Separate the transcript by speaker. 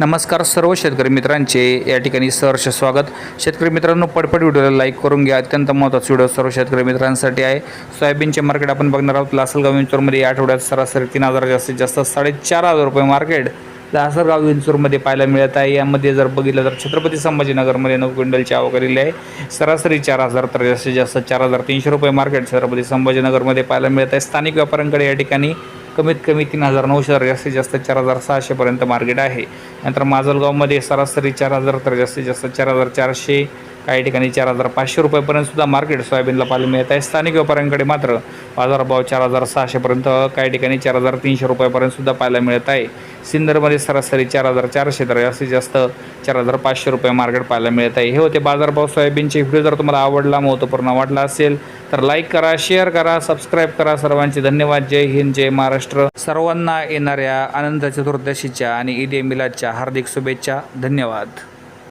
Speaker 1: नमस्कार सर्व शेतकरी मित्रांचे या ठिकाणी सहर्ष स्वागत. शेतकरी मित्रांनो पटपट व्हिडिओला लाईक करून घ्या. अत्यंत महत्त्वाचा व्हिडिओ सर्व शेतकरी मित्रांसाठी आहे. सोयाबीनचे मार्केट आपण बघणार आहोत. लासलगाव विंचूरमध्ये या आठवड्यात सरासरी तीन हजार जास्तीत जास्त साडेचार हजार रुपये मार्केट लासलगाव विंचूरमध्ये पाहायला मिळत आहे. यामध्ये जर बघितलं तर छत्रपती संभाजीनगरमध्ये नऊ क्विंटलची आवक आलेली आहे. सरासरी चार हजार तर जास्तीत जास्त चार हजार तीनशे रुपये मार्केट छत्रपती संभाजीनगरमध्ये पाहायला मिळत आहे. स्थानिक व्यापाऱ्यांकडे या ठिकाणी कमीत कमी तीन हजार नऊशे तर जास्तीत जास्त चार हजार सहाशेपर्यंत मार्केट आहे. नंतर माजलगावमध्ये सरासरी चार हजार तर जास्तीत जास्त चार हजार चारशे काही ठिकाणी चार हजार पाचशे रुपयेपर्यंतसुद्धा मार्केट सोयाबीनला पाहायला मिळत आहे. स्थानिक व्यापाऱ्यांकडे मात्र बाजारभाव चार हजार सहाशेपर्यंत काही ठिकाणी चार हजार तीनशे रुपयापर्यंतसुद्धा पाहायला मिळत आहे. सिन्नरमध्ये सरासरी चार हजार चारशे तर जास्तीत जास्त चार हजार पाचशे रुपये मार्केट पाहायला मिळत आहे. हे होते बाजारभाव सोयाबीनचे व्हिडिओ. जर तुम्हाला आवडला महत्त्वपूर्ण वाटला असेल तर लाईक करा शेअर करा सबस्क्राईब करा. सर्वांचे धन्यवाद. जय हिंद जय महाराष्ट्र. सर्वांना येणाऱ्या आनंद चतुर्दशीच्या आणि ईद ए मिलादच्या हार्दिक शुभेच्छा. धन्यवाद.